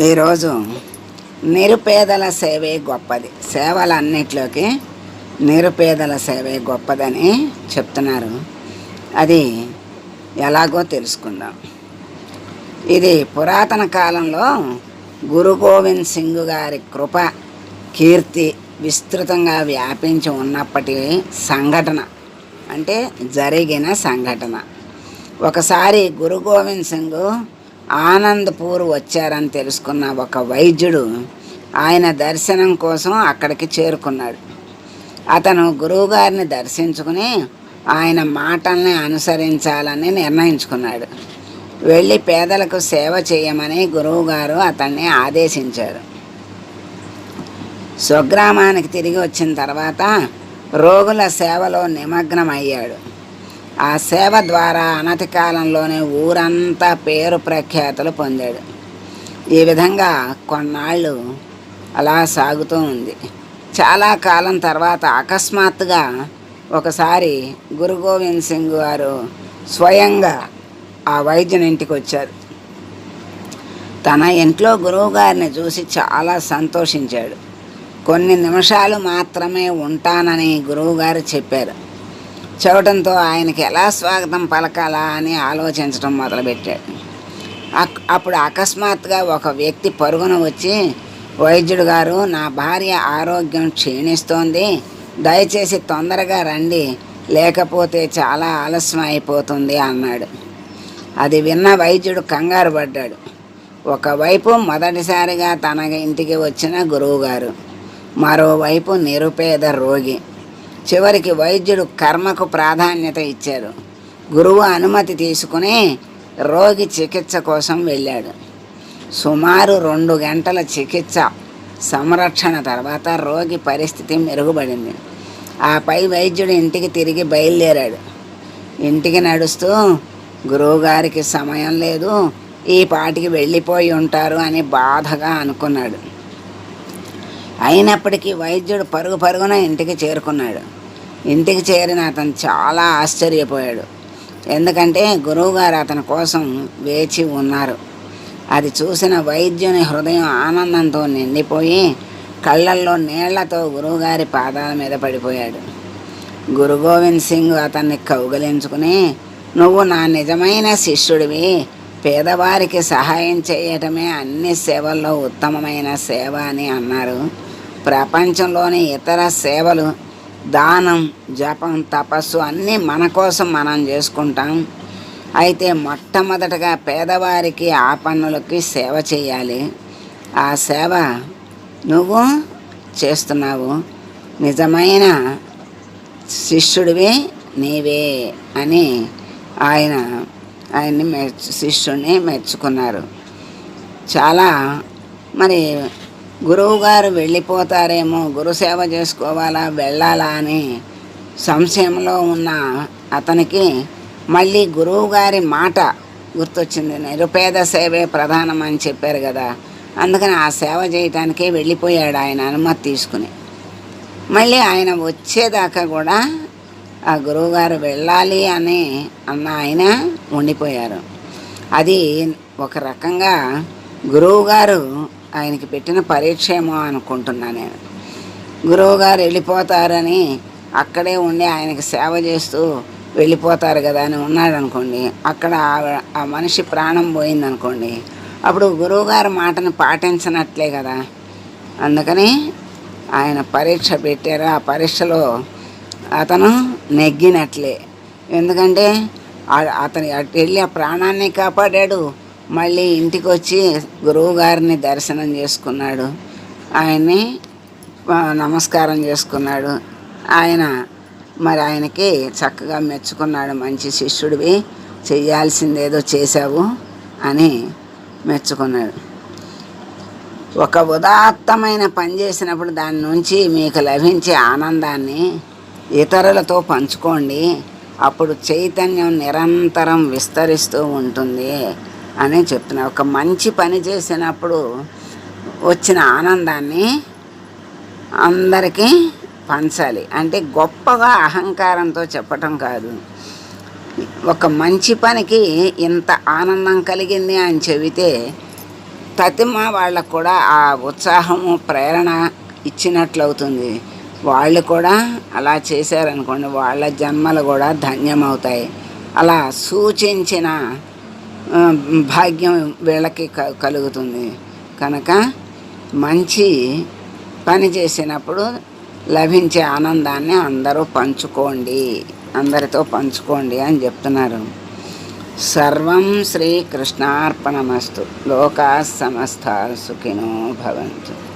ఈరోజు నిరుపేదల సేవే గొప్పది. సేవలన్నిటిలోకి నిరుపేదల సేవే గొప్పదని చెప్తున్నారు. అది ఎలాగో తెలుసుకుందాం. ఇది పురాతన కాలంలో గురు గోవింద్ సింగ్ గారి కృప కీర్తి విస్తృతంగా వ్యాపించి ఉన్నప్పటి సంఘటన. అంటే జరిగిన సంఘటన. ఒకసారి గురు గోవింద్ సింగ్ ఆనందపూర్ వచ్చారని తెలుసుకున్న ఒక వైద్యుడు ఆయన దర్శనం కోసం అక్కడికి చేరుకున్నాడు. అతను గురువుగారిని దర్శించుకుని ఆయన మాటల్ని అనుసరించాలని నిర్ణయించుకున్నాడు. వెళ్ళి పేదలకు సేవ చేయమని గురువుగారు అతన్ని ఆదేశించారు. స్వగ్రామానికి తిరిగి వచ్చిన తర్వాత రోగుల సేవలో నిమగ్నమయ్యాడు. ఆ సేవ ద్వారా అనతి కాలంలోనే ఊరంతా పేరు ప్రఖ్యాతలు పొందాడు. ఈ విధంగా కొన్నాళ్ళు అలా సాగుతూ ఉంది. చాలా కాలం తర్వాత అకస్మాత్తుగా ఒకసారి గురు గోవింద్ సింగ్ గారు స్వయంగా ఆ వైద్యుని ఇంటికి వచ్చారు. తన ఇంట్లో గురువు గారిని చూసి చాలా సంతోషించాడు. కొన్ని నిమిషాలు మాత్రమే ఉంటానని గురువుగారు చెప్పారు. చూడటంతో ఆయనకి ఎలా స్వాగతం పలకాలా అని ఆలోచించడం మొదలుపెట్టాడు. అప్పుడు అకస్మాత్తుగా ఒక వ్యక్తి పరుగున వచ్చి వైద్యుడు గారు నా భార్య ఆరోగ్యం క్షీణిస్తోంది. దయచేసి తొందరగా రండి. లేకపోతే చాలా ఆలస్యం అయిపోతుంది అన్నాడు. అది విన్న వైద్యుడు కంగారు పడ్డాడు. ఒకవైపు మొదటిసారిగా తన ఇంటికి వచ్చిన గురువుగారు మరోవైపు నిరుపేద రోగి. చివరికి వైద్యుడు కర్మకు ప్రాధాన్యత ఇచ్చారు. గురువు అనుమతి తీసుకుని రోగి చికిత్స కోసం వెళ్ళాడు. సుమారు రెండు గంటల చికిత్స సంరక్షణ తర్వాత రోగి పరిస్థితి మెరుగుపడింది. ఆపై వైద్యుడు ఇంటికి తిరిగి బయలుదేరాడు. ఇంటికి నడుస్తూ గురువుగారికి సమయం లేదు ఈ పాటికి వెళ్ళిపోయి ఉంటారు అని బాధగా అనుకున్నాడు. అయినప్పటికీ వైద్యుడు పరుగు పరుగున ఇంటికి చేరుకున్నాడు. ఇంటికి చేరిన అతను చాలా ఆశ్చర్యపోయాడు. ఎందుకంటే గురువుగారు అతని కోసం వేచి ఉన్నారు. అది చూసిన వైద్యుని హృదయం ఆనందంతో నిండిపోయి కళ్ళల్లో నీళ్ళతో గురువుగారి పాదాల మీద పడిపోయాడు. గురు గోవింద్ సింగ్ అతన్ని కౌగలించుకుని నువ్వు నా నిజమైన శిష్యుడివి. పేదవారికి సహాయం చేయటమే అన్ని సేవల్లో ఉత్తమమైన సేవ అని అన్నారు. ప్రపంచంలోని ఇతర సేవలు దానం జపం తపస్సు అన్నీ మన కోసం మనం చేసుకుంటాం. అయితే మొట్టమొదటగా పేదవారికి ఆపన్నులకి సేవ చేయాలి. ఆ సేవ నువ్వు చేస్తున్నావు. నిజమైన శిష్యుడివి నీవే అని ఆయన ఆయన్ని మెచ్చు శిష్యుడిని మెచ్చుకున్నారు. చాలా మరి గురువు గారు వెళ్ళిపోతారేమో గురు సేవ చేసుకోవాలా వెళ్ళాలా అని సంశయంలో ఉన్న అతనికి మళ్ళీ గురువు గారి మాట గుర్తొచ్చింది. నిరుపేద సేవే ప్రధానం అని చెప్పారు కదా. అందుకని ఆ సేవ చేయటానికే వెళ్ళిపోయాడు ఆయన అనుమతి తీసుకుని. మళ్ళీ ఆయన వచ్చేదాకా కూడా ఆ గురువుగారు వెళ్ళాలి అని అన్న ఆయన ఉండిపోయారు. అది ఒక రకంగా గురువుగారు ఆయనకి పెట్టిన పరీక్ష ఏమో అనుకుంటున్నా నేను. గురువుగారు వెళ్ళిపోతారని అక్కడే ఉండి ఆయనకి సేవ చేస్తూ వెళ్ళిపోతారు కదా అని ఉన్నాడు అనుకోండి అక్కడ ఆ- ఆ మనిషి ప్రాణం పోయిందనుకోండి అప్పుడు గురువుగారి మాటను పాటించనట్లే కదా. అందుకని ఆయన పరీక్ష పెట్టారు. ఆ పరీక్షలో అతను నెగ్గినట్లే. ఎందుకంటే అతని అటు వెళ్ళి ఆ ప్రాణాన్ని కాపాడాడు. మళ్ళీ ఇంటికి వచ్చి గురువు గారిని దర్శనం చేసుకున్నాడు. ఆయన్ని నమస్కారం చేసుకున్నాడు. ఆయన మరి ఆయనకి చక్కగా మెచ్చుకున్నాడు. మంచి శిష్యుడివి చేయాల్సిందేదో చేశావు అని మెచ్చుకున్నాడు. ఒక ఉదాత్తమైన పని చేసినప్పుడు దాని నుంచి మీకు లభించే ఆనందాన్ని ఇతరులతో పంచుకోండి. అప్పుడు చైతన్యం నిరంతరం విస్తరిస్తూ ఉంటుంది. అని చెప్తున్నా. ఒక మంచి పని చేసినప్పుడు వచ్చిన ఆనందాన్ని అందరికీ పంచాలి. అంటే గొప్పగా అహంకారంతో చెప్పటం కాదు. ఒక మంచి పనికి ఇంత ఆనందం కలిగింది అని చెబితే తతిమ వాళ్ళకు కూడా ఆ ఉత్సాహము ప్రేరణ ఇచ్చినట్లవుతుంది. వాళ్ళు కూడా అలా చేశారనుకోండి వాళ్ళ జన్మలు కూడా ధన్యమవుతాయి. అలా సూచించిన భాగ్యం వీళ్ళకి క- కలుగుతుంది. కనుక మంచి పని చేసినప్పుడు లభించే ఆనందాన్ని అందరూ పంచుకోండి. అందరితో పంచుకోండి అని చెప్తున్నారు. సర్వం శ్రీకృష్ణార్పణమస్తు. లోకా సమస్త సుఖినో భవంతు.